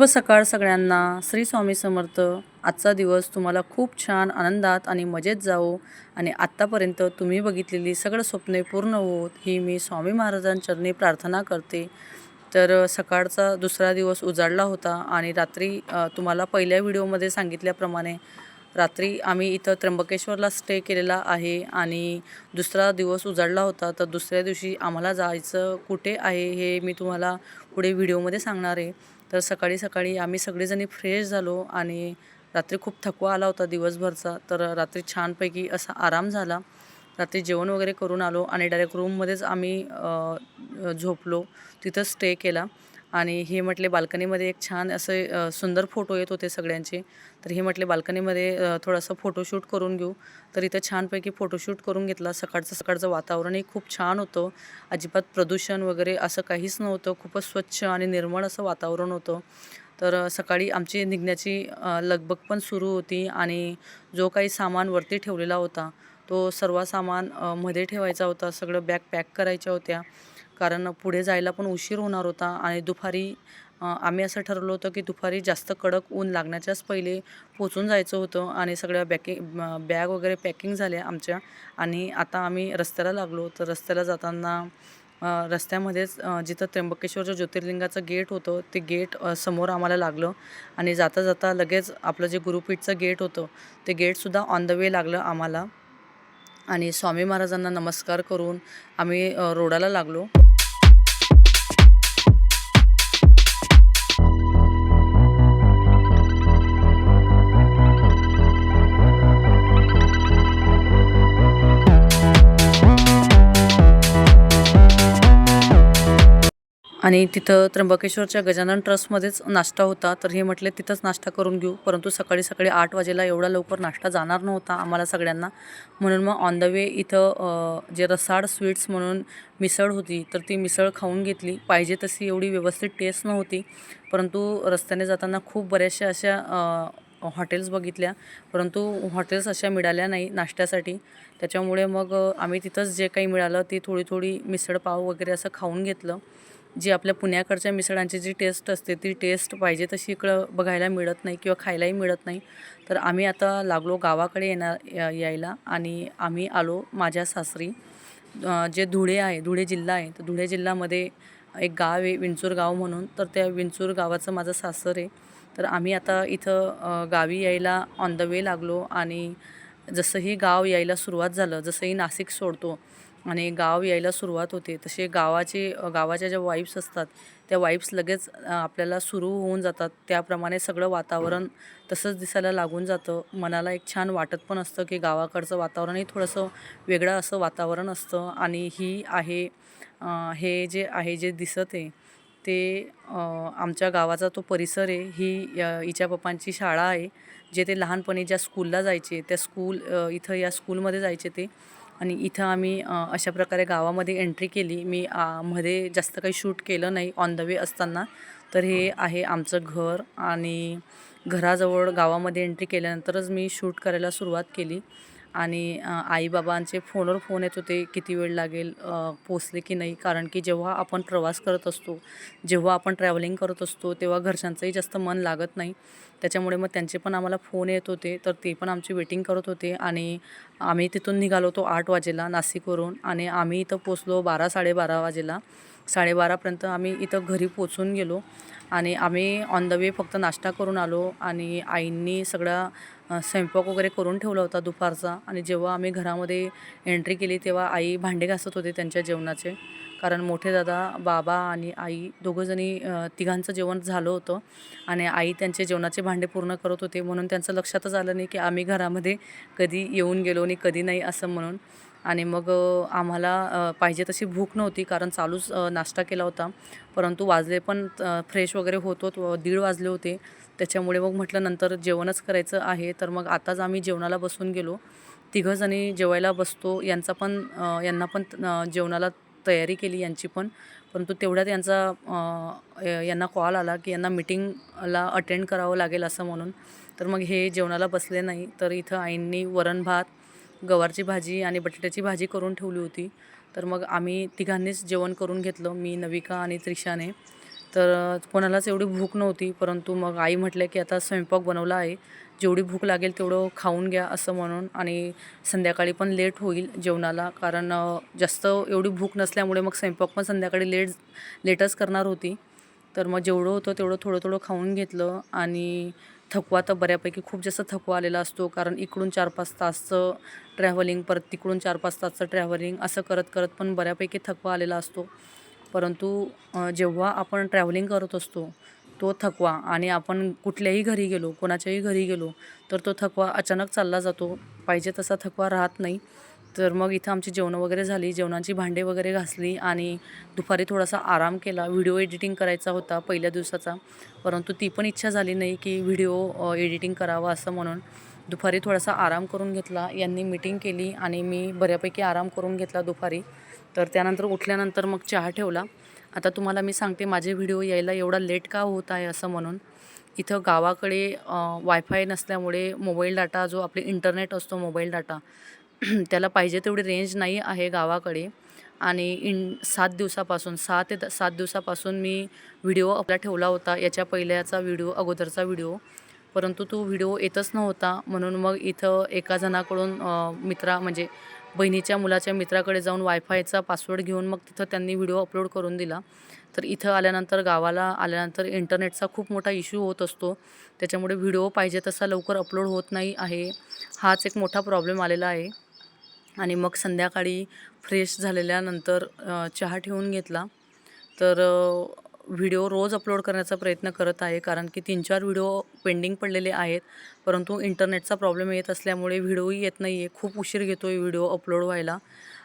शुभ सकाळ सगळ्यांना. श्री स्वामी समर्थ आजचा दिवस तुम्हाला खूप छान आनंदात आणि मजेत जावो आणि आत्तापर्यंत तुम्ही बघितलेली सगळं स्वप्ने पूर्ण होत ही मी स्वामी महाराजांचरणी प्रार्थना करते. तर सकाळचा दुसरा दिवस उजाडला होता आणि रात्री तुम्हाला पहिल्या व्हिडिओमध्ये सांगितल्याप्रमाणे रात्री आम्ही इथं त्र्यंबकेश्वरला स्टे केलेला आहे आणि दुसरा दिवस उजाडला होता. तर दुसऱ्या दिवशी आम्हाला जायचं कुठे आहे हे मी तुम्हाला पुढे व्हिडिओमध्ये सांगणार आहे. तर सकाळी सकाळी आम्ही सगळेजणी फ्रेश झालो आणि रात्री खूप थकवा आला होता दिवसभरचा. तर रात्री छानपैकी असा आराम झाला. रात्री जेवण वगैरे करून आलो आणि डायरेक्ट रूममध्येच आम्ही झोपलो. तिथं स्टे केला. आणि हे म्हटले बाल्कनीमध्ये एक छान असे सुंदर फोटो येत होते सगळ्यांचे. तर हे म्हटले बाल्कनीमध्ये थोडंसं फोटोशूट करून घेऊ. तर इथं छानपैकी फोटोशूट करून घेतला. सकाळचं सकाळचं वातावरणही खूप छान होतं. अजिबात प्रदूषण वगैरे असं काहीच नव्हतं. खूपच स्वच्छ आणि निर्मळ असं वातावरण होतं. तर सकाळी आमची निघण्याची लगबग पण सुरू होती आणि जो काही सामान वरती ठेवलेला होता तो सर्व सामानमध्ये ठेवायचा होता. सगळं बॅग पॅक करायच्या होत्या. कारण पुढे जायला पण उशीर होणार होता आणि दुपारी आम्ही असं ठरवलं होतं की दुपारी जास्त कडक ऊन लागण्याच्याच पहिले पोचून जायचं होतं आणि सगळ्या बॅकिंग बॅग वगैरे पॅकिंग झाल्या आमच्या आणि आता आम्ही रस्त्याला लागलो. तर रस्त्याला जाताना रस्त्यामध्येच जिथं त्र्यंबकेश्वरच्या ज्योतिर्लिंगाचं गेट होतं ते गेट समोर आम्हाला लागलं आणि जाता जाता लगेच आपलं जे गुरुपीठचं गेट होतं ते गेटसुद्धा ऑन द वे लागलं आम्हाला. आणि स्वामी महाराजांना नमस्कार करून आम्ही रोडाला लागलो. आणि तिथं त्र्यंबकेश्वरच्या गजानन ट्रस्टमध्येच नाश्ता होता. तर हे म्हटले तिथंच नाश्ता करून घेऊ. परंतु सकाळी सकाळी आठ वाजेला एवढा लवकर नाश्ता जाणार नव्हता आम्हाला सगळ्यांना. म्हणून मग ऑन द वे इथं जे रसाड स्वीट्स म्हणून मिसळ होती तर ती मिसळ खाऊन घेतली. पाहिजे तशी एवढी व्यवस्थित टेस्ट नव्हती. परंतु रस्त्याने जाताना खूप बऱ्याचशा अशा हॉटेल्स बघितल्या. परंतु हॉटेल्स अशा मिळाल्या नाही नाश्त्यासाठी. त्याच्यामुळे मग आम्ही तिथंच जे काही मिळालं ती थोडी थोडी मिसळपाव वगैरे असं खाऊन घेतलं. जी आपल्या पुण्याकडच्या मिसळांची जी टेस्ट असते ती टेस्ट पाहिजे तशी इकडं बघायला मिळत नाही किंवा खायलाही मिळत नाही. तर आम्ही आता लागलो गावाकडे येणार या- यायला आणि आम्ही आलो माझ्या सासरी जे धुळे आहे धुळे जिल्हा आहे तर धुळे जिल्ह्यामध्ये एक गाव आहे विंचूर गाव म्हणून. तर त्या विंचूर गावाचं माझं सासर आहे. तर आम्ही आता इथं गावी यायला ऑन द वे लागलो आणि जसंही गाव यायला सुरुवात झालं जसंही नाशिक सोडतो आणि गाव यायला सुरुवात होते. तसे गावाचे गावाच्या ज्या वाईब्स असतात त्या वाईब्स लगेच आपल्याला सुरू होऊन जातात. त्याप्रमाणे सगळं वातावरण तसंच दिसायला लागून जातं. मनाला एक छान वाटत पण असतं की गावाकडचं वातावरणही थोडंसं वेगळं असं वातावरण असतं. आणि ही आहे हे जे आहे जे दिसत आहे ते आमच्या गावाचा तो परिसर आहे. ही हिच्या पप्पांची शाळा आहे जे ते लहानपणी ज्या स्कूलला जायचे त्या स्कूल इथं या स्कूलमध्ये जायचे ते. आणि इथं आम्ही अशा प्रकारे गावामध्ये एंट्री केली. मी मध्ये जास्त काही शूट केलं नाही ऑन द वे असताना. तर हे आहे आमचं घर आणि घराजवळ गावामध्ये एंट्री केल्यानंतरच मी शूट करायला सुरुवात केली. आणि आईबाबांचे फोनवर फोन येत होते किती वेळ लागेल पोचले की नाही? कारण की जेव्हा आपण प्रवास करत असतो जेव्हा आपण ट्रॅव्हलिंग करत असतो तेव्हा घरच्यांचंही जास्त मन लागत नाही. त्याच्यामुळे मग त्यांचे पण आम्हाला फोन येत होते तर ते पण आमची वेटिंग करत होते आणि आम्ही तिथून निघालो होतो आठ वाजेला नाशिकवरून आणि आम्ही इथं पोचलो बारा साडेबारा वाजेला. साडेबारापर्यंत आम्ही इथं घरी पोचून गेलो आणि आम्ही ऑन द वे फक्त नाश्ता करून आलो आणि आईंनी सगळा स्वयंपाक वगैरे करून ठेवला होता दुपारचा आणि जेव्हा आम्ही घरामध्ये एंट्री केली तेव्हा आई भांडे घासत होते त्यांच्या जेवणाचे. कारण मोठे दादा बाबा आणि आई दोघंजणी तिघांचं जेवण झालं होतं आणि आई त्यांचे जेवणाचे भांडे पूर्ण करत होते. म्हणून त्यांचं लक्षातच आलं नाही की आम्ही घरामध्ये कधी येऊन गेलो आणि कधी नाही असं म्हणून. आणि मग आम्हाला पाहिजे तशी भूक नव्हती कारण चालूच नाश्ता केला होता. परंतु वाजले पण फ्रेश वगैरे होत होत दीड वाजले होते. त्याच्यामुळे मग म्हटलं नंतर जेवणच करायचं आहे. तर मग आताच आम्ही जेवणाला बसून गेलो. तिघंजणी जेवायला बसतो. यांचा पण यांना पण जेवणाला तयारी केली यांची पण. परंतु तेवढ्यात यांचा यांना कॉल आला की यांना मिटिंगला अटेंड करावं लागेल असं म्हणून. तर मग हे जेवणाला बसले नाही. तर इथं आईंनी वरण भात गवारची भाजी आणि बटाट्याची भाजी करून ठेवली होती. तर मग आम्ही तिघांनीच जेवण करून घेतलं. मी नविका आणि त्रिशाने. तर कोणालाच एवढी भूक नव्हती परंतु मग आई म्हटलं की आता स्वयंपाक बनवला आहे. जेवढी भूक लागेल तेवढं खाऊन घ्या असं म्हणून आणि संध्याकाळी पण लेट होईल जेवणाला. कारण जास्त एवढी भूक नसल्यामुळे मग स्वयंपाक पण संध्याकाळी लेट लेटच करणार होती. तर मग जेवढं होतं तेवढं थोडं थोडं खाऊन घेतलं आणि थकवा तर बऱ्यापैकी खूप जास्त थकवा आलेला असतो. कारण इकडून चार पाच तासचं ट्रॅव्हलिंग परत तिकडून चार पाच तासचं ट्रॅव्हलिंग असं करत करत पण बऱ्यापैकी थकवा आलेला असतो. परंतु जेव्हा आपण ट्रॅव्हलिंग करत असतो तो थकवा आणि आपण कुठल्याही घरी गेलो कोणाच्याही घरी गेलो तर तो थकवा अचानक चालला जातो. पाहिजे तसा थकवा राहत नाही. तर मग इथं आमची जेवणं वगैरे झाली जेवणाची भांडे वगैरे घासली आणि दुपारी थोडासा आराम केला. व्हिडिओ एडिटिंग करायचा होता पहिल्या दिवसाचा परंतु ती पण इच्छा झाली नाही की व्हिडिओ एडिटिंग करावा असं म्हणून. दुपारी थोडासा आराम करून घेतला. यांनी मीटिंग केली आणि मी बऱ्यापैकी आराम करून घेतला दुपारी. तर त्यानंतर उठल्यानंतर मग चहा ठेवला. आता तुम्हाला मी सांगते माझे व्हिडिओ यायला एवढा लेट का होत आहे असं म्हणून. इथं गावाकडे वायफाय नसल्यामुळे मोबाईल डाटा जो आपले इंटरनेट असतो मोबाईल डाटा त्याला पाहिजे तेवढी रेंज नाही आहे गावाकडे. आणि इन सात दिवसापासून सहा ते द सात दिवसापासून मी व्हिडिओ आपला ठेवला होता याच्या पहिल्याचा व्हिडिओ अगोदरचा व्हिडिओ. परंतु तो व्हिडिओ येतच नव्हता म्हणून मग इथं एका जणाकडून मित्रा म्हणजे बहिणीच्या मुलाच्या मित्राकडे जाऊन वायफायचा पासवर्ड घेऊन मग तिथं त्यांनी व्हिडिओ अपलोड करून दिला. तर इथं आल्यानंतर गावाला आल्यानंतर इंटरनेटचा खूप मोठा इश्यू होत असतो. त्याच्यामुळे व्हिडिओ पाहिजे तसा लवकर अपलोड होत नाही आहे. हाच एक मोठा प्रॉब्लेम आलेला आहे. आणि मग संध्याकाळी फ्रेश झालेल्यानंतर चहा ठेवून घेतला. तर व्हिडिओ रोज अपलोड करण्याचा प्रयत्न करत आहे कारण की तीन चार व्हिडिओ पेंडिंग पडलेले आहेत. परंतु इंटरनेटचा प्रॉब्लेम येत असल्यामुळे व्हिडिओही येत नाही आहे खूप उशीर घेतो आहे व्हिडिओ अपलोड व्हायला.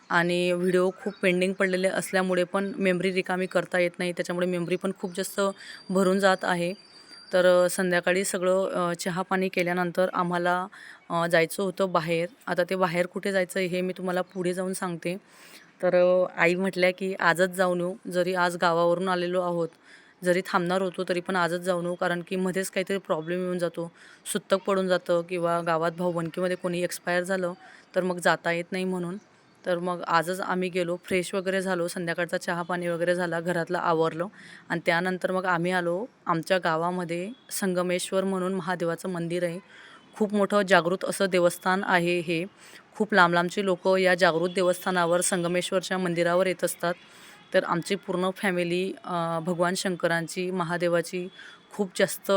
आणि व्हिडिओ खूप पेंडिंग पडलेले असल्यामुळे पण मेमरी रिकामी करता येत नाही. त्याच्यामुळे मेमरी पण खूप जास्त भरून जात आहे. तर संध्याकाळी सगळं चहापाणी केल्यानंतर आम्हाला जायचं होतं बाहेर. आता ते बाहेर कुठे जायचं हे मी तुम्हाला पुढे जाऊन सांगते. तर आई म्हटल्या की आजच जाऊन येऊ जरी आज गावावरून आलेलो आहोत जरी थांबणार होतो तरी पण आजच जाऊन येऊ कारण की मध्येच काहीतरी प्रॉब्लेम येऊन जातो. सुतक पडून जातं किंवा गावात भाऊबंदकीमध्ये कोणी एक्सपायर झालं तर मग जाता येत नाही म्हणून. तर मग आजच आम्ही गेलो फ्रेश वगैरे झालो संध्याकाळचा चहा पाणी वगैरे झाला घरातलं आवरलं. आणि त्यानंतर मग आम्ही आलो आमच्या गावामध्ये संगमेश्वर म्हणून महादेवाचं मंदिर आहे. खूप मोठं जागृत असं देवस्थान आहे हे. खूप लांब लांबचे लोक या जागृत देवस्थानावर संगमेश्वरच्या मंदिरावर येत असतात. तर आमची पूर्ण फॅमिली भगवान शंकरांची महादेवाची खूप जास्त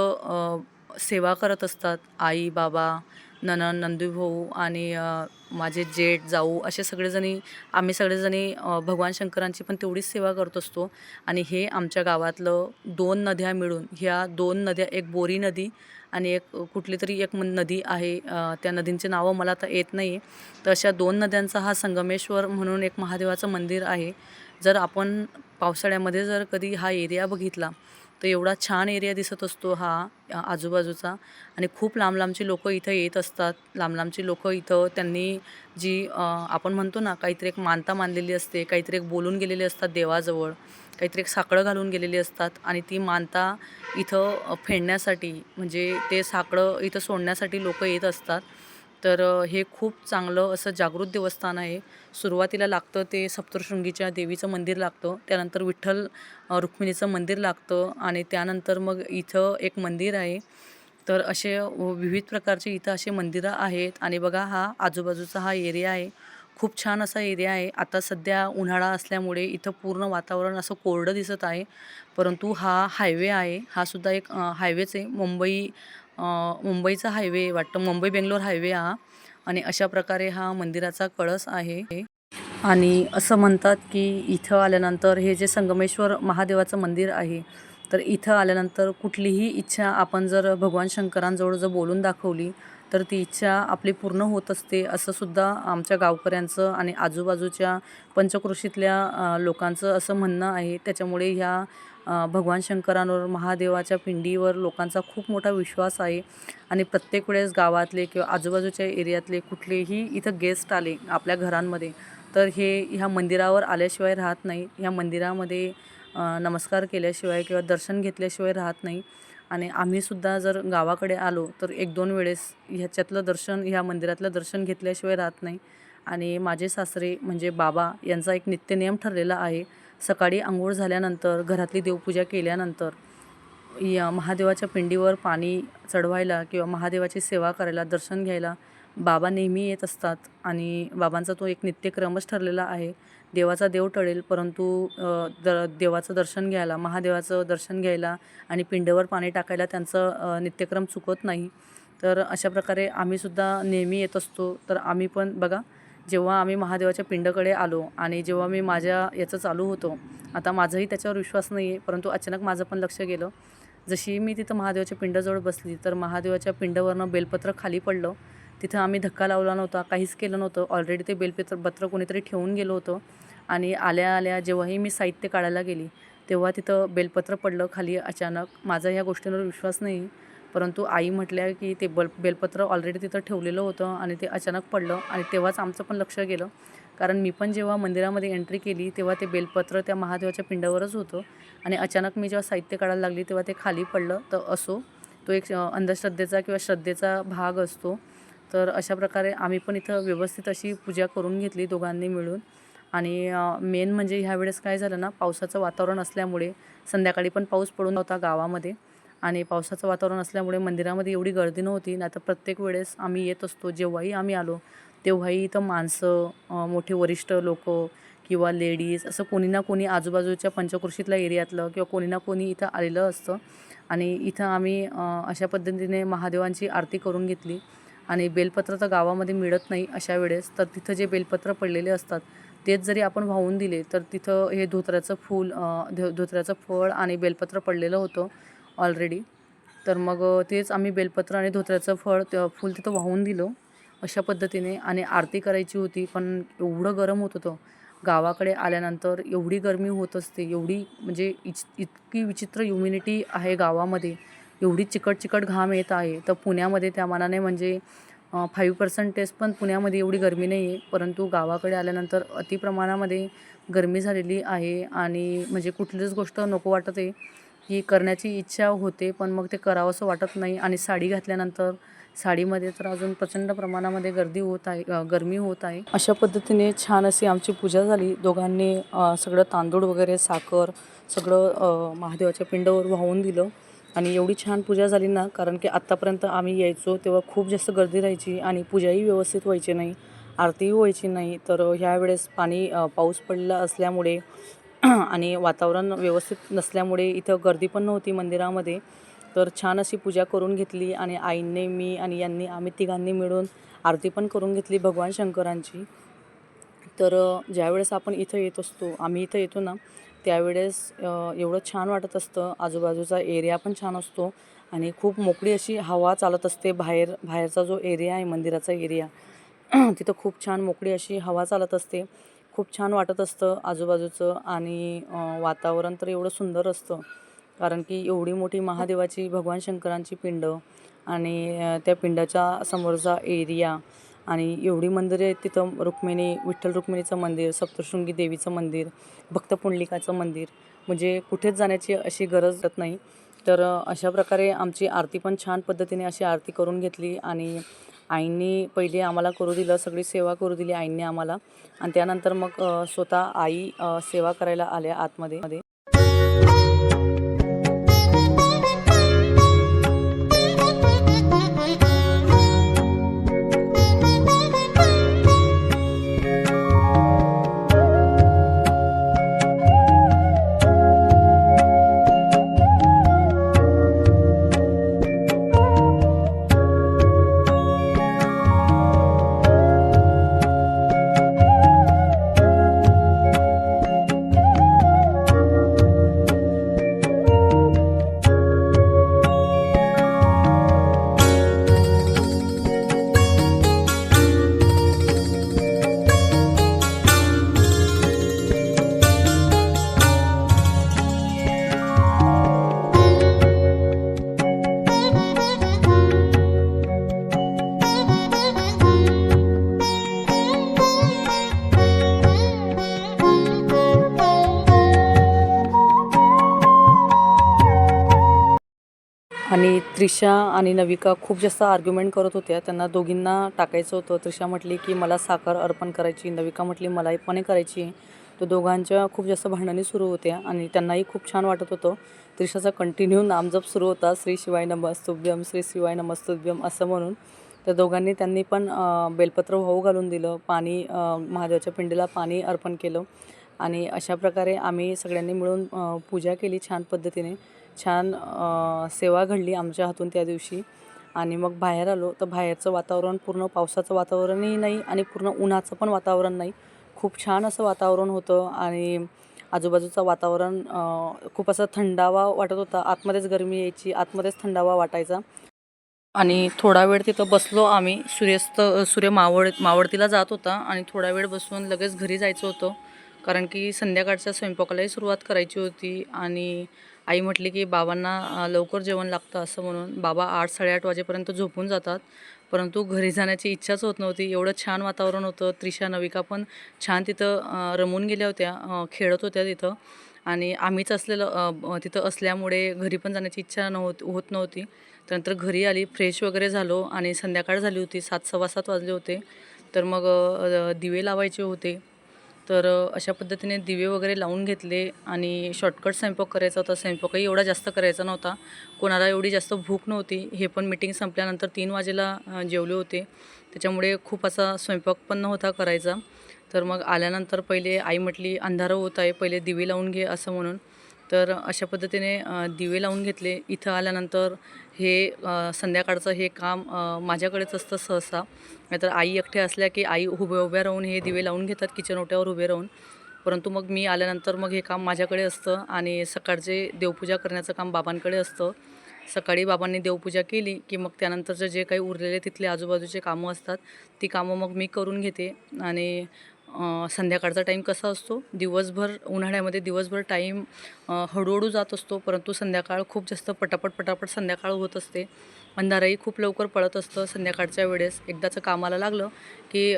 सेवा करत असतात. आई बाबा ननन नंदूभाऊ आणि माझे जेठ जाऊ असे सगळेजणी आम्ही सगळेजणी भगवान शंकरांची पण तेवढीच सेवा करत असतो. आणि हे आमच्या गावातलं दोन नद्या मिळून ह्या दोन नद्या एक बोरी नदी आणि एक कुठली तरी एक नदी आहे त्या नदींची नावं मला आता येत नाही तर अशा दोन नद्यांचा हा संगमेश्वर म्हणून एक महादेवाचं मंदिर आहे. जर आपण पावसाळ्यामध्ये जर कधी हा एरिया बघितला तर एवढा छान एरिया दिसत असतो हा आजूबाजूचा. आणि खूप लांब लांबची लोकं इथं येत असतात. लांब लांबची लोकं इथं त्यांनी जी आपण म्हणतो ना काहीतरी एक मानता मानलेली असते काहीतरी एक बोलून गेलेले असतात देवाजवळ काहीतरी एक साकडं घालून गेलेली असतात आणि ती मानता इथं फेडण्यासाठी म्हणजे ते साकडं इथं सोडण्यासाठी लोकं येत असतात. तर हे खूप चांगलं असं जागृत देवस्थान आहे. सुरुवातीला लागतं ते सप्तशृंगीच्या देवीचं मंदिर लागतं. त्यानंतर विठ्ठल रुक्मिणीचं मंदिर लागतं आणि त्यानंतर मग इथं एक मंदिर आहे. तर असे विविध प्रकारचे इथं असे मंदिरं आहेत आणि बघा हा आजूबाजूचा हा एरिया आहे. खूप छान असा एरिया आहे. आता सध्या उन्हाळा असल्यामुळे इथं पूर्ण वातावरण असं कोरडं दिसत आहे. परंतु हा हायवे आहे. हा सुद्धा एक हायवेच आहे. मुंबई मुंबईचा हायवे वाटतं मुंबई बेंगलोर हायवे हा. आणि अशा प्रकारे हा मंदिराचा कळस आहे. आणि असं म्हणतात की इथं आल्यानंतर हे जे संगमेश्वर महादेवाचं मंदिर आहे तर इथं आल्यानंतर कुठलीही इच्छा आपण जर भगवान शंकरांजवळ जर बोलून दाखवली तर ती इच्छा आपली पूर्ण होत असते असं सुद्धा आमच्या गावकऱ्यांचं आणि आजूबाजूच्या पंचक्रोशीतल्या लोकांचं असं म्हणणं आहे. त्याच्यामुळे ह्या भगवान शंकरांवर महादेवाच्या पिंडीवर लोकांचा खूप मोठा विश्वास आहे. आणि प्रत्येक वेळेस गावातले किंवा आजूबाजूच्या एरियातले कुठलेही इथं गेस्ट आले आपल्या घरांमध्ये तर हे ह्या मंदिरावर आल्याशिवाय राहत नाही. ह्या मंदिरामध्ये नमस्कार केल्याशिवाय किंवा दर्शन घेतल्याशिवाय राहत नाही. आणि आम्हीसुद्धा जर गावाकडे आलो तर एक दोन वेळेस ह्याच्यातलं दर्शन ह्या मंदिरातलं दर्शन घेतल्याशिवाय राहत नाही. आणि माझे सासरे म्हणजे बाबा यांचा एक नित्यनियम ठरलेला आहे. सकाळी आंघोळ झाल्यानंतर घरातली देवपूजा केल्यानंतर या महादेवाच्या पिंडीवर पाणी चढवायला किंवा महादेवाची सेवा करायला दर्शन घ्यायला बाबा नेहमी येत असतात आणि बाबांचा तो एक नित्यक्रमच ठरलेला आहे. देवाचा देव टळेल परंतु द देवाचं दर्शन घ्यायला महादेवाचं दर्शन घ्यायला आणि पिंडीवर पाणी टाकायला त्यांचं नित्यक्रम चुकत नाही. तर अशा प्रकारे आम्हीसुद्धा नेहमी येत असतो. तर आम्ही पण बघा जेव्हा आम्ही महादेवाच्या पिंडकडे आलो आणि जेव्हा मी माझ्या याचं चालू होतो आता माझाही त्याच्यावर विश्वास नाही आहे परंतु अचानक माझं पण लक्ष गेलं. जशी मी तिथं महादेवाच्या पिंडाजवळ बसली तर महादेवाच्या पिंडावरनं बेलपत्र खाली पडलं. तिथं आम्ही धक्का लावला नव्हता काहीच केलं नव्हतं. ऑलरेडी ते बेलपत्र पत्र कोणीतरी ठेवून गेलो होतं. आणि आल्या आल्या जेव्हाही मी साहित्य काढायला गेली तेव्हा तिथं बेलपत्र पडलं खाली अचानक. माझा ह्या गोष्टींवर विश्वास नाही परंतु आई म्हटल्या की ते बल बेलपत्र ऑलरेडी तिथं ठेवलेलं होतं आणि ते अचानक पडलं आणि तेव्हाच आमचं पण लक्ष गेलं. कारण मी पण जेव्हा मंदिरामध्ये एंट्री केली तेव्हा ते बेलपत्र त्या महादेवाच्या पिंडावरच होतं आणि अचानक मी जेव्हा साहित्य काढायला लागली तेव्हा ते खाली पडलं. तर असो तो एक अंधश्रद्धेचा किंवा श्रद्धेचा भाग असतो. तर अशा प्रकारे आम्ही पण इथं व्यवस्थित अशी पूजा करून घेतली दोघांनी मिळून. आणि मेन म्हणजे ह्या वेळेस काय झालं ना पावसाचं वातावरण असल्यामुळे संध्याकाळी पण पाऊस पडून होता गावामध्ये. आणि पावसाचं वातावरण असल्यामुळे मंदिरामध्ये एवढी गर्दी नव्हती. नाही तर प्रत्येक वेळेस आम्ही येत असतो. जेव्हाही आम्ही आलो तेव्हाही इथं माणसं मोठे वरिष्ठ लोक किंवा लेडीज असं कोणी ना कोणी आजूबाजूच्या पंचकृषीतल्या एरियातलं किंवा कोणी ना कोणी इथं आलेलं असतं. आणि इथं आम्ही अशा पद्धतीने महादेवांची आरती करून घेतली. आणि बेलपत्र तर गावामध्ये मिळत नाही अशा वेळेस. तर तिथं जे बेलपत्र पडलेले असतात तेच जरी आपण वाहून दिले तर तिथं हे धोत्र्याचं फूल धो धोत्र्याचं फळ आणि बेलपत्र पडलेलं होतं. ऑलरेडी तर मग तेच आम्ही बेलपत्र आणि धोत्र्याचं फळ त फूल तिथं वाहून दिलं अशा पद्धतीने. आणि आरती करायची होती पण एवढं गरम होत होतं. गावाकडे आल्यानंतर एवढी गरमी होत असते एवढी म्हणजे इच इतकी विचित्र ह्युमिनिटी आहे गावामध्ये. एवढी चिकट चिकट घाम येत आहे. तर पुण्यामध्ये त्या मानाने म्हणजे फाईव्ह पर्सेंटेज पण पुण्यामध्ये एवढी गरमी नाही आहे परंतु गावाकडे आल्यानंतर अतिप्रमाणामध्ये गरमी झालेली आहे. आणि म्हणजे कुठलीच गोष्ट नको वाटत आहे. ही करण्याची इच्छा होते पण मग ते करावंसं वाटत नाही. आणि साडी घातल्यानंतर साडीमध्ये तर अजून प्रचंड प्रमाणामध्ये गर्दी होत आहे गरमी होत आहे. अशा पद्धतीने छान अशी आमची पूजा झाली. दोघांनी सगळं तांदूळ वगैरे साखर सगळं महादेवाच्या पिंडावर वाहून दिलं. आणि एवढी छान पूजा झाली ना कारण की आत्तापर्यंत आम्ही यायचो तेव्हा खूप जास्त गर्दी राहायची आणि पूजाही व्यवस्थित व्हायची नाही आरतीही व्हायची नाही. तर ह्यावेळेस पाणी पाऊस पडला असल्यामुळे आणि वातावरण व्यवस्थित नसल्यामुळे इथं गर्दी पण नव्हती मंदिरामध्ये. तर छान अशी पूजा करून घेतली आणि आईने मी आणि यांनी आम्ही तिघांनी मिळून आरती पण करून घेतली भगवान शंकरांची. तर ज्यावेळेस आपण इथं येत असतो आम्ही इथं येतो ना त्यावेळेस एवढं छान वाटत असतं. आजूबाजूचा एरिया पण छान असतो आणि खूप मोकळी अशी हवा चालत असते बाहेर बाहेरचा जो एरिया आहे मंदिराचा एरिया तिथं खूप छान मोकळी अशी हवा चालत असते. खूप छान वाटत असतं आजूबाजूचं आणि वातावरण तर एवढं सुंदर असतं. कारण की एवढी मोठी महादेवाची भगवान शंकरांची पिंड आणि त्या पिंडाच्या समोरचा एरिया आणि एवढी मंदिरे आहेत तिथं रुक्मिणी विठ्ठल रुक्मिणीचं मंदिर सप्तशृंगी देवीचं मंदिर भक्तपुंडलिकाचं मंदिर. म्हणजे कुठेच जाण्याची अशी गरज जात नाही. तर अशा प्रकारे आमची आरती पण छान पद्धतीने अशी आरती करून घेतली आणि आईंनी पहिले आम्हाला करू दिलं सगळी सेवा करू दिली आईंनी आम्हाला. आणि त्यानंतर मग स्वतः आई सेवा करायला आल्या आतमध्ये. मध्ये त्रिशा आणि नविका खूप जास्त आर्ग्युमेंट करत होत्या. त्यांना दोघींना टाकायचं होतं. त्रिशा म्हटली की मला साखर अर्पण करायची. नविका म्हटली मला पणे करायची तर दोघांच्या खूप जास्त भांडणी सुरू होत्या आणि त्यांनाही खूप छान वाटत होतं. त्रिशाचा कंटिन्यू नामजप सुरू होता श्री शिवाय नमस्तुभ्यम श्री शिवाय नमस्तुभ्यम असं म्हणून. तर दोघांनी त्यांनी पण बेलपत्र वाहू घालून दिलं पाणी महादेवाच्या पिंडीला पाणी अर्पण केलं. आणि अशा प्रकारे आम्ही सगळ्यांनी मिळून पूजा केली छान पद्धतीने. छान सेवा घडली आमच्या हातून त्या दिवशी. आणि मग बाहेर आलो तर बाहेरचं वातावरण पूर्ण पावसाचं वातावरणही नाही आणि पूर्ण उन्हाचं पण वातावरण नाही. खूप छान असं वातावरण होतं आणि आजूबाजूचं वातावरण खूप असं थंडावा वाटत होता. आतमध्येच गरमी यायची आतमध्येच थंडावा वाटायचा. आणि थोडा वेळ तिथं बसलो आम्ही. सूर्यास्त सूर्य मावळ मावळतीला जात होता आणि थोडा वेळ बसून लगेच घरी जायचं होतं. कारण की संध्याकाळच्या स्वयंपाकालाही सुरुवात करायची होती आणि आई म्हटली की बाबांना लवकर जेवण लागतं असं म्हणून बाबा आठ साडेआठ वाजेपर्यंत झोपून जातात. परंतु घरी जाण्याची इच्छाच होत नव्हती. एवढं छान वातावरण होतं. त्रिशा नविका पण छान तिथं रमून गेल्या होत्या. खेळत होत्या तिथं. आणि आम्हीच असलेलं तिथं असल्यामुळे घरी पण जाण्याची इच्छा नव्हत होत नव्हती. त्यानंतर घरी आली फ्रेश वगैरे झालो आणि संध्याकाळ झाली होती. सात सव्वा सात वाजले होते. तर मग दिवे लावायचे होते. तर अशा पद्धतीने दिवे वगैरे लावून घेतले आणि शॉर्टकट स्वयंपाक करायचा होता. स्वयंपाकही एवढा जास्त करायचा नव्हता. कोणाला एवढी जास्त भूक नव्हती. हे पण मिटिंग संपल्यानंतर तीन वाजेला जेवले होते. त्याच्यामुळे खूप असा स्वयंपाक पण नव्हता करायचा. तर मग आल्यानंतर पहिले आई म्हटली अंधारं होत आहे. पहिले दिवे लावून घे असं म्हणून. तर अशा पद्धतीने दिवे लावून घेतले. इथं आल्यानंतर हे संध्याकाळचं हे काम माझ्याकडेच असतं सहसा. नाहीतर आई एकट्या असल्या की आई उभ्या उभ्या राहून हे दिवे लावून घेतात किचन ओट्यावर उभे राहून. परंतु मग मी आल्यानंतर मग हे काम माझ्याकडे असतं आणि सकाळचे देवपूजा करण्याचं काम बाबांकडे असतं. सकाळी बाबांनी देवपूजा केली की मग त्यानंतरचं जे काही उरलेले तिथले आजूबाजूचे कामं असतात ती कामं मग मी करून घेते. आणि संध्याकाळचा टाईम कसा असतो? दिवसभर उन्हाळ्यामध्ये दिवसभर टाईम हळूहळू जात असतो परंतु संध्याकाळ खूप जास्त पटापट पटापट संध्याकाळ होत असते. अंधारही खूप लवकर पडत असतं संध्याकाळच्या वेळेस. एकदाचं कामाला लागलं की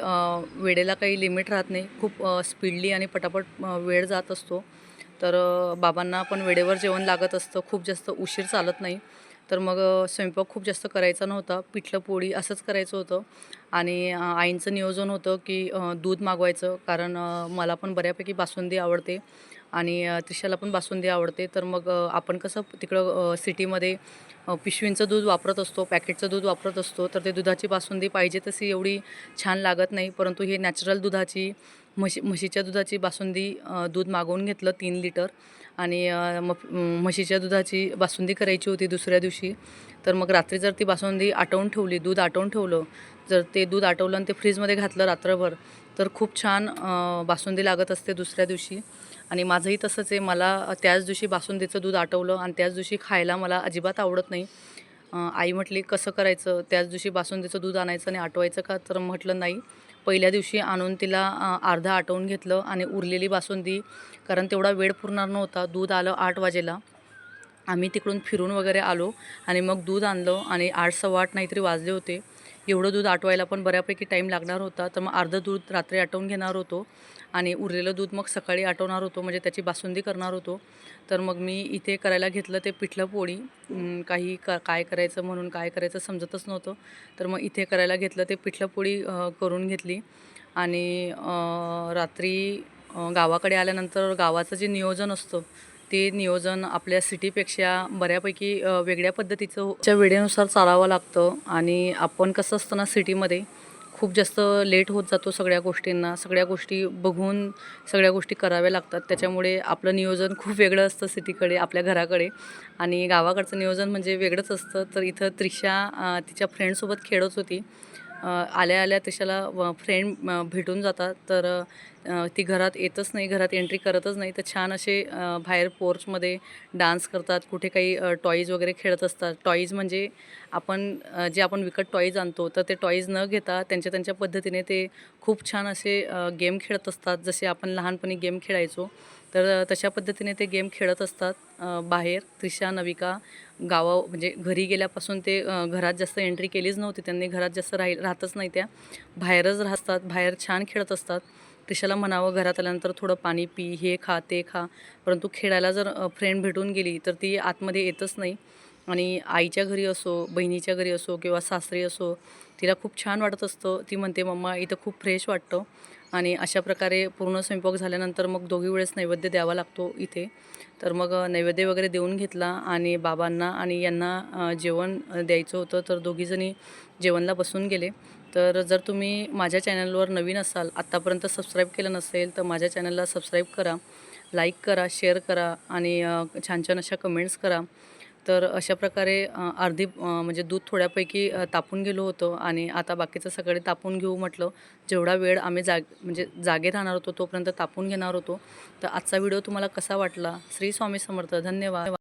वेळेला काही लिमिट राहत नाही. खूप स्पीडली आणि पटापट वेळ जात असतो. तर बाबांना पण वेळेवर जेवण लागत असतं. खूप जास्त उशीर चालत नाही. तर मग स्वयंपाक खूप जास्त करायचा नव्हता. पिठलं पोळी असंच करायचं होतं. आणि आईंचं नियोजन होतं की दूध मागवायचं. कारण मला पण बऱ्यापैकी बासुंदी आवडते. आणि त्रिशाला पण बासुंदी आवडते. तर मग आपण कसं तिकडं सिटीमध्ये पिशवींचं दूध वापरत असतो पॅकेटचं दूध वापरत असतो तर ते दुधाची बासुंदी पाहिजे तशी एवढी छान लागत नाही. परंतु हे नॅचरल दुधाची म्हशी म्हशीच्या दुधाची बासुंदी दूध मागवून घेतलं तीन लिटर. आणि मग म्हशीच्या दुधाची बासुंदी करायची होती दुसऱ्या दिवशी. तर मग रात्री जर ती बासुंदी आटवून ठेवली दूध आटवून ठेवलं जर ते दूध आटवलं आणि ते फ्रीजमध्ये घातलं रात्रभर तर खूप छान बासुंदी लागत असते दुसऱ्या दिवशी. आणि माझंही तसंच आहे. मला त्याच दिवशी बासुंदीचं दूध आटवलं आणि त्याच दिवशी खायला मला अजिबात आवडत नाही. आई म्हटली कसं करायचं? त्याच दिवशी बासुंदीचं दूध आणायचं आणि आटवायचं का? तर म्हटलं नाही. पहिल्या दिवशी आणून तिला अर्धा आटवून घेतलं आणि उरलेली बासुंदी कारण तेवढा वेळ पुरणार नव्हता दूध आलं आठ वाजेला. आम्ही तिकडून फिरून वगैरे आलो आणि मग दूध आणलं आणि आठ सव्वा आठ नाहीतरी वाजले होते. एवढं दूध आटवायला पण बऱ्यापैकी टाईम लागणार होता. तर मग अर्धं दूध रात्री आटवून घेणार होतो आणि उरलेलं दूध मग सकाळी आटवणार होतो म्हणजे त्याची बासुंदी करणार होतो. तर मग मी इथे करायला घेतलं ते पिठलं पोळी. काही का काय करायचं म्हणून काय करायचं समजतच नव्हतं. तर मग इथे करायला घेतलं ते पिठलं पोळी करून घेतली. आणि रात्री गावाकडे आल्यानंतर गावाचं जे नियोजन असतं ते नियोजन आपल्या सिटीपेक्षा बऱ्यापैकी वेगळ्या पद्धतीचं च्या वेळेनुसार चालावं लागतं. आणि आपण कसं असतं ना सिटीमध्ये खूप जास्त लेट होत जातो सगळ्या गोष्टींना. सगळ्या गोष्टी बघून सगळ्या गोष्टी कराव्या लागतात. त्याच्यामुळे आपलं नियोजन खूप वेगळं असतं सिटीकडे आपल्या घराकडे. आणि गावाकडचं नियोजन म्हणजे वेगळंच असतं. तर इथं त्रिशा तिच्या फ्रेंडसोबत खेळत होती. आल्या आल्या तशाला फ्रेंड भेटून जातात. तर ती घरात येतच नाही घरात एंट्री करतच नाही. तर छान असे बाहेर पोर्चमध्ये डान्स करतात. कुठे काही टॉईज वगैरे खेळत असतात. टॉईज म्हणजे आपण जे आपण विकत टॉईज आणतो तर ते टॉईज न घेता त्यांच्या त्यांच्या पद्धतीने ते खूप छान असे गेम खेळत असतात. जसे आपण लहानपणी गेम खेळायचो तर तशा पद्धतीने ते गेम खेळत असतात. बाहेर त्रिशा नविका गावा म्हणजे घरी गेल्यापासून ते घरात जास्त एंट्री केलीच नव्हती. त्यांनी घरात जास्त राही राहतच नाही त्या. बाहेरच राहतात बाहेर छान खेळत असतात. त्रिशाला म्हणावं घरात आल्यानंतर थोडं पाणी पी हे खा ते खा. परंतु खेळायला जर फ्रेंड भेटून गेली तर ती आतमध्ये येतच नाही. आणि आईच्या घरी असो बहिणीच्या घरी असो किंवा सासरी असो तिला खूप छान वाटत असतं. ती म्हणते मम्मा इथं खूप फ्रेश वाटतं. आणि अशा प्रकारे पूर्ण स्वयंपाक झाल्यानंतर मग दोघी वेळेस नैवेद्य द्यावा लागतो इथे. तर मग नैवेद्य वगैरे देऊन घेतला आणि बाबांना आणि यांना जेवण द्यायचं होतं. तर दोघीजणी जेवणला बसून गेले. तर जर तुम्ही माझ्या चॅनलवर नवीन असाल आत्तापर्यंत सबस्क्राईब केलं नसेल तर माझ्या चॅनलला सबस्क्राईब करा लाईक करा शेअर करा आणि छान छान अशा कमेंट्स करा. तर अशा प्रकारे अर्धी म्हणजे दूध थोड्यापैकी तापून गेलो होतं आणि आता बाकीचं सगळे तापून घेऊ म्हटलं. जेवढा वेळ आम्ही जाग म्हणजे जागे राहणार होतो तोपर्यंत तापून घेणार होतो. तर आजचा व्हिडिओ तुम्हाला कसा वाटला? श्री स्वामी समर्थ. धन्यवाद.